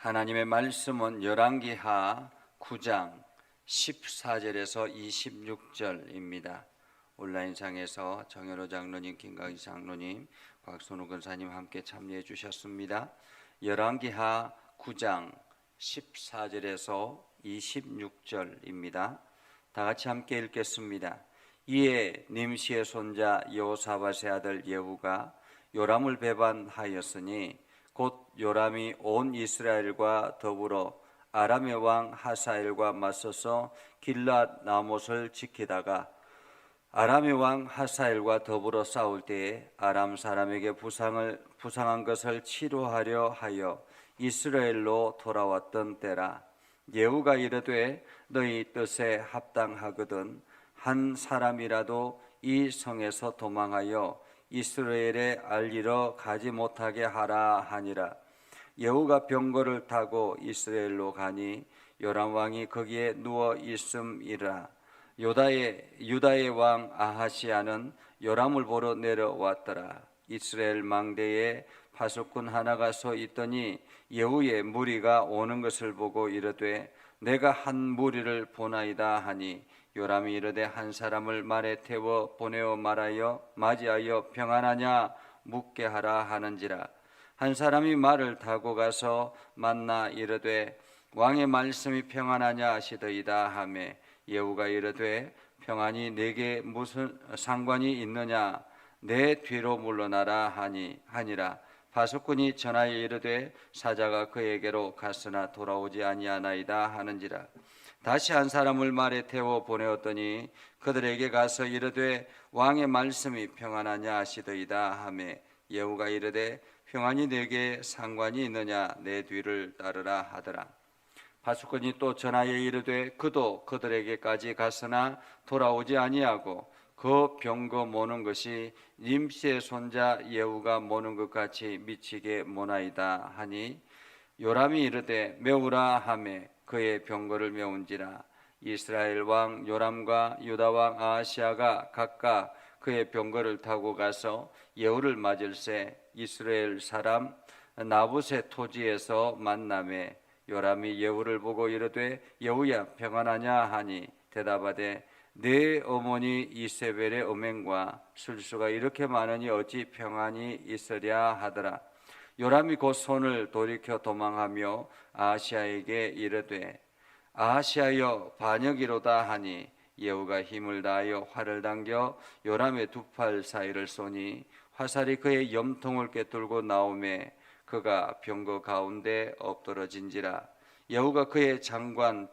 하나님의 말씀은 열왕기하 9장 14절에서 26절입니다. 온라인상에서 정현호 장로님, 김강희 장로님, 곽선우 권사님 함께 참여해 주셨습니다. 열왕기하 9장 14절에서 26절입니다. 다 같이 함께 읽겠습니다. 이에 님시의 손자 여호사밧의 아들 예후가 요람을 배반하였으니 곧 요람이 온 이스라엘과 더불어 아람의 왕 하사엘과 맞서서 길랏 나못을 지키다가 아람의 왕 하사엘과 더불어 싸울 때에 아람 사람에게 부상을 부상한 것을 치료하려 하여 이스라엘로 돌아왔던 때라 예후가 이르되 너희 뜻에 합당하거든 한 사람이라도 이 성에서 도망하여 이스라엘에 알리러 가지 못하게 하라 하니라. 예후가 병거를 타고 이스라엘로 가니 요람 왕이 거기에 누워 있음이라. 요다의 유다의 왕 아하시아는 요람을 보러 내려왔더라. 이스라엘 망대에 파수꾼 하나가 서 있더니 예후의 무리가 오는 것을 보고 이르되 내가 한 무리를 보나이다 하니 요람이 이르되 한 사람을 말에 태워 보내어 말하여 맞이하여 평안하냐? 묻게 하라 하는지라. 한 사람이 말을 타고 가서 만나 이르되 왕의 말씀이 평안하냐 하시더이다 하매 예후가 이르되 평안이 내게 무슨 상관이 있느냐? 내 뒤로 물러나라 하니 하니라. 바수꾼이 전하여 이르되 사자가 그에게로 갔으나 돌아오지 아니하나이다 하는지라 다시 한 사람을 말에 태워 보내었더니 그들에게 가서 이르되 왕의 말씀이 평안하냐 하시더이다 하매 예후가 이르되 평안이 내게 상관이 있느냐 내 뒤를 따르라 하더라. 바수꾼이 또 전하여 이르되 그도 그들에게까지 갔으나 돌아오지 아니하고 그 병거 모는 것이 님시의 손자 예후가 모는 것 같이 미치게 모나이다 하니 요람이 이르되 메우라 하매 그의 병거를 메운지라 이스라엘 왕 요람과 유다 왕 아하시아가 각각 그의 병거를 타고 가서 예후를 맞을새 이스라엘 사람 나붓의 토지에서 만남에 요람이 예후를 보고 이르되 예후야 평안하냐 하니 대답하되 내 어머니 이세벨의 음행과 술수가 이렇게 많으니 어찌 평안이 있으랴 하더라 요람이 곧 손을 돌이켜 도망하며 아시아에게 이르되 아시아여 반역이로다 하니 예후가 힘을 다하여 활을 당겨 요람의 두 팔 사이를 쏘니 화살이 그의 염통을 꿰뚫고 나오매 그가 병거 가운데 엎드러진지라. 여호가 그의 장관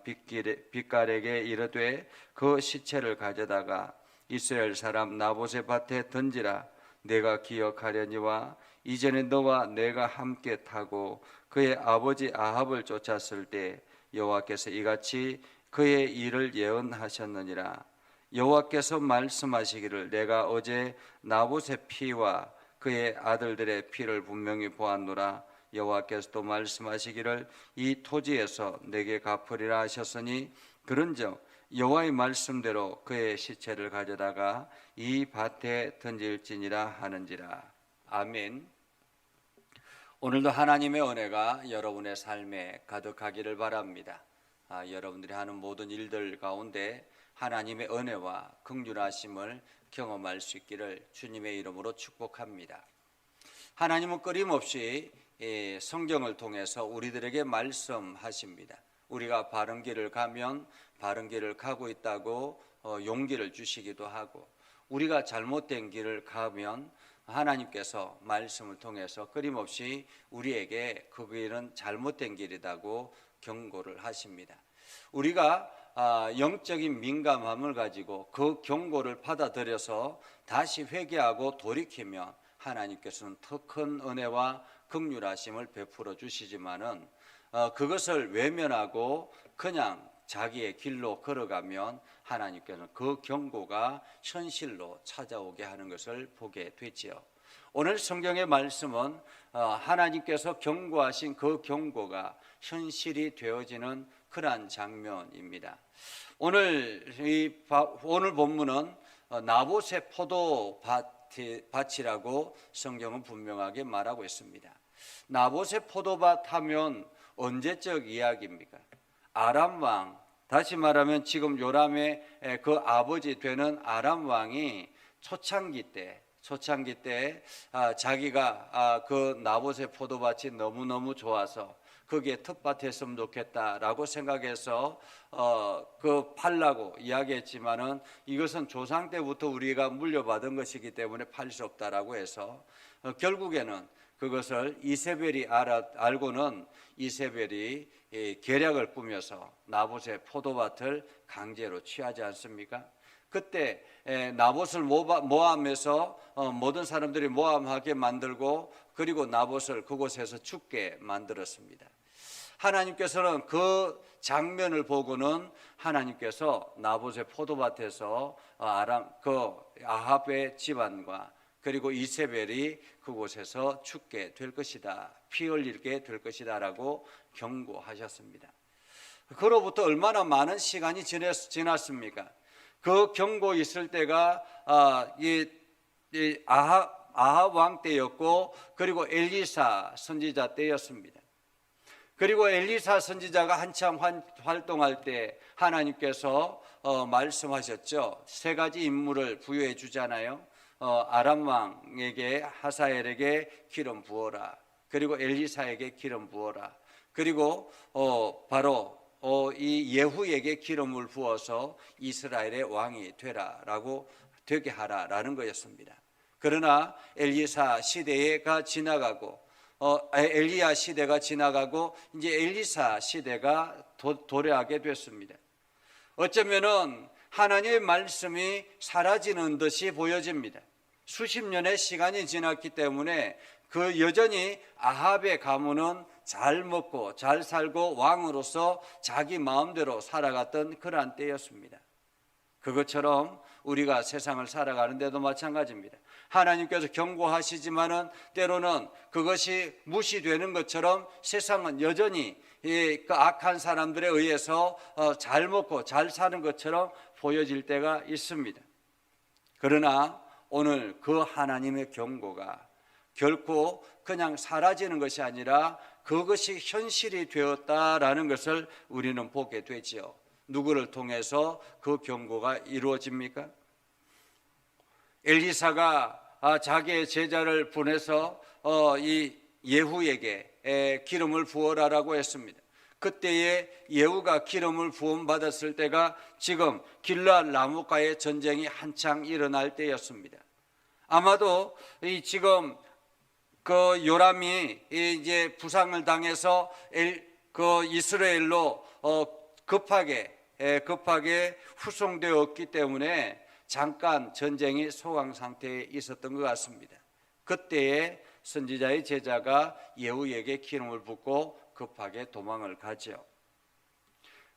빗갈에게 이르되 그 시체를 가져다가 이스라엘 사람 나봇의 밭에 던지라. 내가 기억하려니와 이전에 너와 내가 함께 타고 그의 아버지 아합을 쫓았을 때 여호와께서 이같이 그의 일을 예언하셨느니라. 여호와께서 말씀하시기를 내가 어제 나봇의 피와 그의 아들들의 피를 분명히 보았노라. 여호와께서도 말씀하시기를 이 토지에서 내게 갚으리라 하셨으니 그런즉 여호와의 말씀대로 그의 시체를 가져다가 이 밭에 던질지니라 하는지라. 아멘. 오늘도 하나님의 은혜가 여러분의 삶에 가득하기를 바랍니다. 아, 여러분들이 하는 모든 일들 가운데 하나님의 은혜와 긍휼하심을 경험할 수 있기를 주님의 이름으로 축복합니다. 하나님은 끊임없이 예, 성경을 통해서 우리들에게 말씀하십니다. 우리가 바른 길을 가면 바른 길을 가고 있다고 어, 용기를 주시기도 하고 우리가 잘못된 길을 가면 하나님께서 말씀을 통해서 끊임없이 우리에게 그 길은 잘못된 길이라고 경고를 하십니다. 우리가 아, 영적인 민감함을 가지고 그 경고를 받아들여서 다시 회개하고 돌이키면 하나님께서는 더 큰 은혜와 극률하심을 베풀어 주시지만은 어, 그것을 외면하고 그냥 자기의 길로 걸어가면 하나님께서는 그 경고가 현실로 찾아오게 하는 것을 보게 되지요. 오늘 성경의 말씀은 어, 하나님께서 경고하신 그 경고가 현실이 되어지는 그러한 장면입니다. 오늘 이 오늘 본문은 어, 나봇의 포도 밭 이라고 성경은 분명하게 말하고 있습니다. 나봇의 포도밭 하면 언제적 이야기입니까? 아람 왕 다시 말하면 지금 요람의 에, 그 아버지 되는 아람 왕이 초창기 때 초창기 때 아, 자기가 아, 그 나봇의 포도밭이 너무 너무 좋아서 거기에 텃밭했으면 좋겠다라고 생각해서 어, 그 팔라고 이야기했지만은 이것은 조상 때부터 우리가 물려받은 것이기 때문에 팔 수 없다라고 해서 어, 결국에는 그것을 이세벨이 알아, 알고는 이세벨이 이 계략을 꾸며서 나봇의 포도밭을 강제로 취하지 않습니까? 그때 에, 나봇을 모함해서 어, 모든 사람들이 모함하게 만들고 그리고 나봇을 그곳에서 죽게 만들었습니다. 하나님께서는 그 장면을 보고는 하나님께서 나봇의 포도밭에서 어, 아람 그 아합의 집안과 그리고 이세벨이 그곳에서 죽게 될 것이다. 피 흘리게 될 것이다라고 경고하셨습니다. 그로부터 얼마나 많은 시간이 지났, 지났습니까? 그 경고 있을 때가 아, 이, 이 아하, 아합 왕 때였고 그리고 엘리사 선지자 때였습니다. 그리고 엘리사 선지자가 한참 환- 활동할 때 하나님께서 어, 말씀하셨죠. 세 가지 임무를 부여해 주잖아요. 어, 아람 왕에게 하사엘에게 기름 부어라. 그리고 엘리사에게 기름 부어라. 그리고 어, 바로 어, 이 예후에게 기름을 부어서 이스라엘의 왕이 되라라고 되게 하라라는 거였습니다. 그러나 엘리사 시대가 지나가고 어, 엘리야 시대가 지나가고 이제 엘리사 시대가 도, 도래하게 됐습니다. 어쩌면은 하나님의 말씀이 사라지는 듯이 보여집니다. 수십 년의 시간이 지났기 때문에 그 여전히 아합의 가문은 잘 먹고 잘 살고 왕으로서 자기 마음대로 살아갔던 그러한 때였습니다. 그것처럼 우리가 세상을 살아가는데도 마찬가지입니다. 하나님께서 경고하시지만은 때로는 그것이 무시되는 것처럼 세상은 여전히 이그 악한 사람들에 의해서 어, 잘 먹고 잘 사는 것처럼 보여질 때가 있습니다. 그러나 오늘 그 하나님의 경고가 결코 그냥 사라지는 것이 아니라 그것이 현실이 되었다라는 것을 우리는 보게 되지요. 누구를 통해서 그 경고가 이루어집니까? 엘리사가 아, 자기의 제자를 보내서 어, 이 예후에게 에, 기름을 부어라라고 했습니다. 그때에 예후가 기름을 부음 받았을 때가 지금 길라 나무가의 전쟁이 한창 일어날 때였습니다. 아마도 이 지금 그 요람이 이제 부상을 당해서 엘, 그 이스라엘로 어, 급하게 에, 급하게 후송되었기 때문에 잠깐 전쟁이 소강 상태에 있었던 것 같습니다. 그때에 선지자의 제자가 예후에게 기름을 붓고 급하게 도망을 가죠.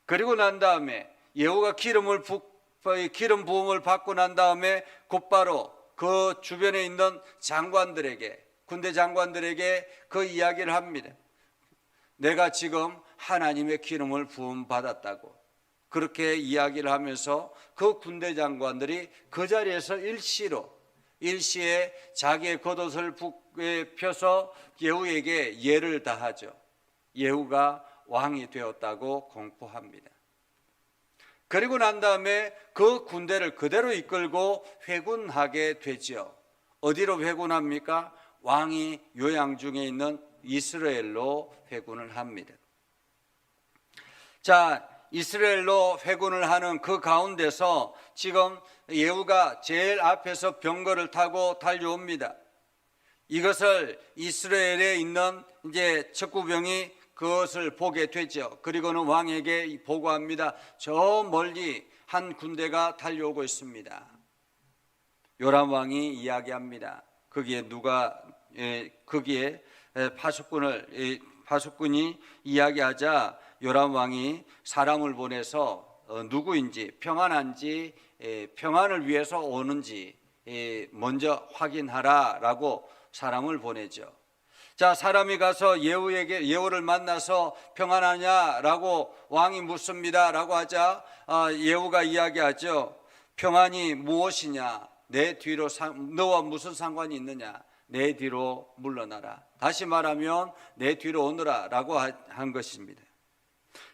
그리고 난 다음에 예후가 기름을 부, 기름 부음을 받고 난 다음에 곧바로 그 주변에 있는 장관들에게 군대 장관들에게 그 이야기를 합니다. 내가 지금 하나님의 기름을 부음 받았다고 그렇게 이야기를 하면서 그 군대 장관들이 그 자리에서 일시로 일시에 자기의 겉옷을 펴서 예후에게 예를 다하죠. 예후가 왕이 되었다고 공포합니다. 그리고 난 다음에 그 군대를 그대로 이끌고 회군하게 되지요. 어디로 회군합니까? 왕이 요양 중에 있는 이스라엘로 회군을 합니다. 자, 이스라엘로 회군을 하는 그 가운데서 지금 예후가 제일 앞에서 병거를 타고 달려옵니다. 이것을 이스라엘에 있는 이제 척구병이 그것을 보게 되죠. 그리고는 왕에게 보고합니다. 저 멀리 한 군대가 달려오고 있습니다. 요람 왕이 이야기합니다. 거기에 누가 예, 거기에 에, 파수꾼을 이 파수꾼이 이야기하자 요람 왕이 사람을 보내서 어, 누구인지 평안한지 에, 평안을 위해서 오는지 에, 먼저 확인하라라고 사람을 보내죠. 자 사람이 가서 예후에게 예후를 만나서 평안하냐라고 왕이 묻습니다라고 하자 아, 예후가 이야기하죠. 평안이 무엇이냐? 내 뒤로 상- 너와 무슨 상관이 있느냐? 내 뒤로 물러나라. 다시 말하면 내 뒤로 오너라라고 하- 한 것입니다.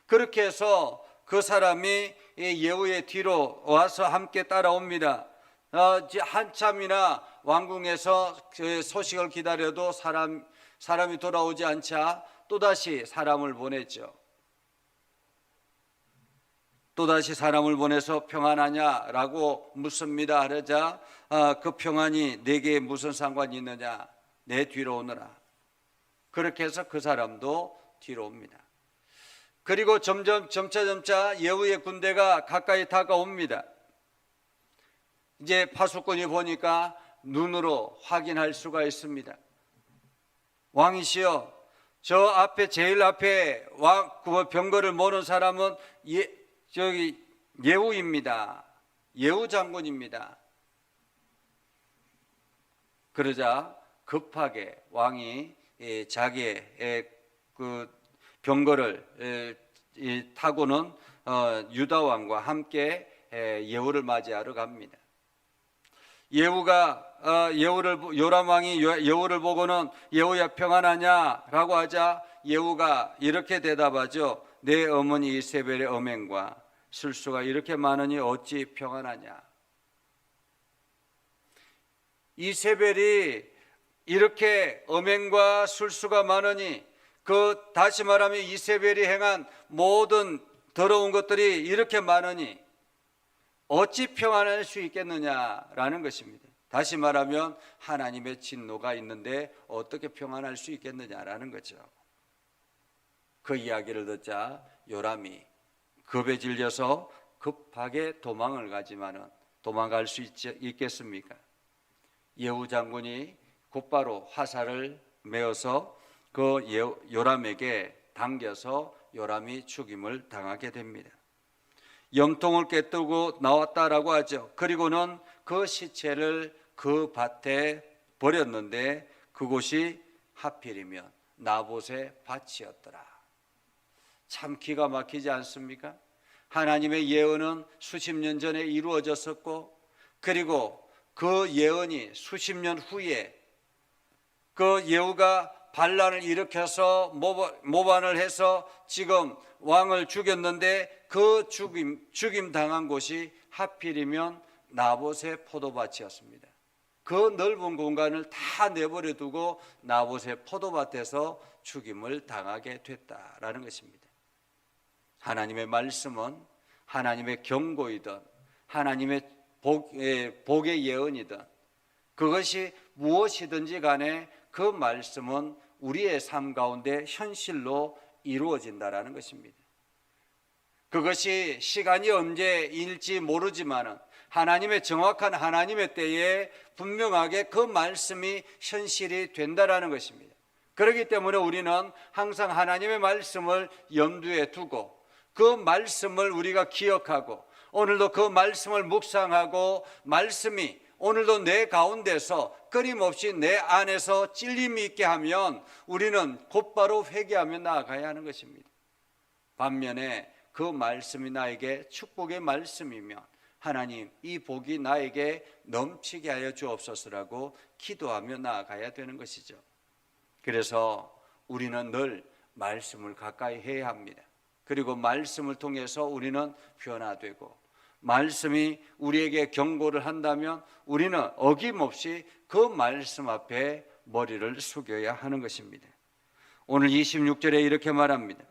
그렇게 해서 그 사람이 이 예후의 뒤로 와서 함께 따라옵니다. 어, 한참이나 왕궁에서 그 소식을 기다려도 사람 사람이 돌아오지 않자 또 다시 사람을 보냈죠. 또 다시 사람을 보내서 평안하냐라고 묻습니다. 하자 아, 그 평안이 내게 무슨 상관이 있느냐? 내 뒤로 오너라. 그렇게 해서 그 사람도 뒤로 옵니다. 그리고 점점 점차 점차 예후의 군대가 가까이 다가옵니다. 이제 파수꾼이 보니까 눈으로 확인할 수가 있습니다. 왕이시여, 저 앞에 제일 앞에 왕그 병거를 모는 사람은 예 저기 예후입니다. 예후 장군입니다. 그러자 급하게 왕이 예, 자기의 예, 그 병거를 예, 이 타고는 어, 유다 왕과 함께 예, 예후를 맞이하러 갑니다. 예후가 어, 예후를 보- 요람 왕이 요- 예후를 보고는 예후야 평안하냐라고 하자 예후가 이렇게 대답하죠. 내 어머니 이세벨의 엄행과 술수가 이렇게 많으니 어찌 평안하냐. 이세벨이 이렇게 엄행과 술수가 많으니 그 다시 말하면 이세벨이 행한 모든 더러운 것들이 이렇게 많으니 어찌 평안할 수 있겠느냐라는 것입니다. 다시 말하면 하나님의 진노가 있는데 어떻게 평안할 수 있겠느냐라는 거죠. 그 이야기를 듣자 요람이 겁에 질려서 급하게 도망을 가지만은 도망갈 수 있지, 있겠습니까? 예후 장군이 곧바로 화살을 메어서 그 예- 요람에게 당겨서 요람이 죽임을 당하게 됩니다. 염통을 꿰뚫고 나왔다라고 하죠. 그리고는 그 시체를 그 밭에 버렸는데 그곳이 하필이면 나봇의 밭이었더라. 참 기가 막히지 않습니까? 하나님의 예언은 수십 년 전에 이루어졌었고 그리고 그 예언이 수십 년 후에 그 예후가 반란을 일으켜서 모반을 해서 지금 왕을 죽였는데 그 죽임 죽임 당한 곳이 하필이면 나봇의 포도밭이었습니다. 그 넓은 공간을 다 내버려 두고 나봇의 포도밭에서 죽임을 당하게 됐다라는 것입니다. 하나님의 말씀은 하나님의 경고이든 하나님의 복, 예, 복의 예언이든 그것이 무엇이든지 간에 그 말씀은 우리의 삶 가운데 현실로 이루어진다라는 것입니다. 그것이 시간이 언제일지 모르지만은 하나님의 정확한 하나님의 때에 분명하게 그 말씀이 현실이 된다라는 것입니다. 그렇기 때문에 우리는 항상 하나님의 말씀을 염두에 두고 그 말씀을 우리가 기억하고 오늘도 그 말씀을 묵상하고 말씀이 오늘도 내 가운데서 끊임없이 내 안에서 찔림이 있게 하면 우리는 곧바로 회개하며 나아가야 하는 것입니다. 반면에 그 말씀이 나에게 축복의 말씀이면 하나님 이 복이 나에게 넘치게 하여 주옵소서라고 기도하며 나아가야 되는 것이죠. 그래서 우리는 늘 말씀을 가까이 해야 합니다. 그리고 말씀을 통해서 우리는 변화되고 말씀이 우리에게 경고를 한다면 우리는 어김없이 그 말씀 앞에 머리를 숙여야 하는 것입니다. 오늘 26절에 이렇게 말합니다.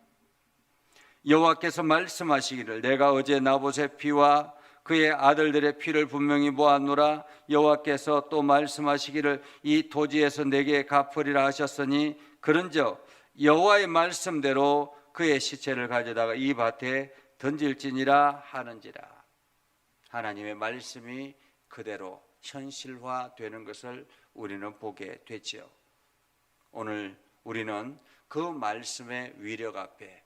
여호와께서 말씀하시기를 내가 어제 나봇의 피와 그의 아들들의 피를 분명히 보았노라 여호와께서 또 말씀하시기를 이 토지에서 내게 갚으리라 하셨으니 그런즉 여호와의 말씀대로 그의 시체를 가져다가 이 밭에 던질지니라 하는지라 하나님의 말씀이 그대로 현실화되는 것을 우리는 보게 되지요. 오늘 우리는 그 말씀의 위력 앞에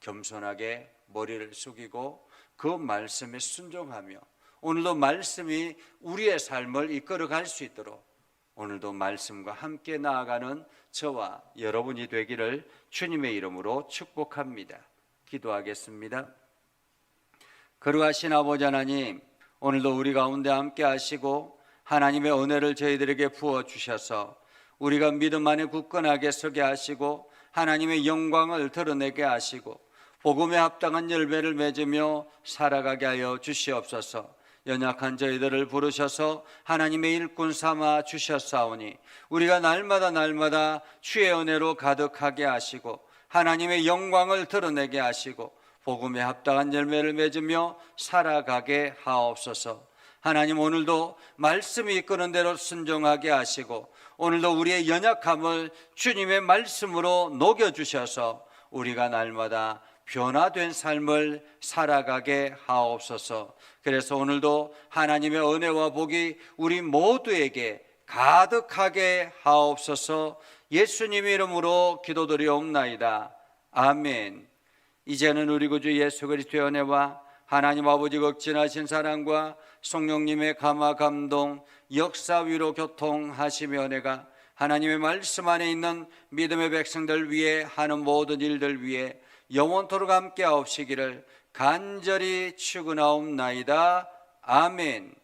겸손하게 머리를 숙이고 그 말씀에 순종하며 오늘도 말씀이 우리의 삶을 이끌어 갈 수 있도록 오늘도 말씀과 함께 나아가는 저와 여러분이 되기를 주님의 이름으로 축복합니다. 기도하겠습니다. 그러하신 아버지 하나님, 오늘도 우리 가운데 함께 하시고 하나님의 은혜를 저희들에게 부어 주셔서 우리가 믿음 안에 굳건하게 서게 하시고 하나님의 영광을 드러내게 하시고 복음에 합당한 열매를 맺으며 살아가게 하여 주시옵소서. 연약한 저희들을 부르셔서 하나님의 일꾼 삼아 주셨사오니 우리가 날마다 날마다 주의 은혜로 가득하게 하시고 하나님의 영광을 드러내게 하시고 복음에 합당한 열매를 맺으며 살아가게 하옵소서. 하나님 오늘도 말씀이 이끄는 대로 순종하게 하시고 오늘도 우리의 연약함을 주님의 말씀으로 녹여 주셔서 우리가 날마다 변화된 삶을 살아가게 하옵소서. 그래서 오늘도 하나님의 은혜와 복이 우리 모두에게 가득하게 하옵소서. 예수님 이름으로 기도드리옵나이다. 아멘. 이제는 우리 구주 예수 그리스도의 은혜와 하나님 아버지 극진하신 사랑과 성령님의 감화 감동 역사 위로 교통하시며 은혜가 하나님의 말씀 안에 있는 믿음의 백성들 위해 하는 모든 일들 위해 영원토록 함께 하옵시기를 간절히 축원하옵나이다. 아멘.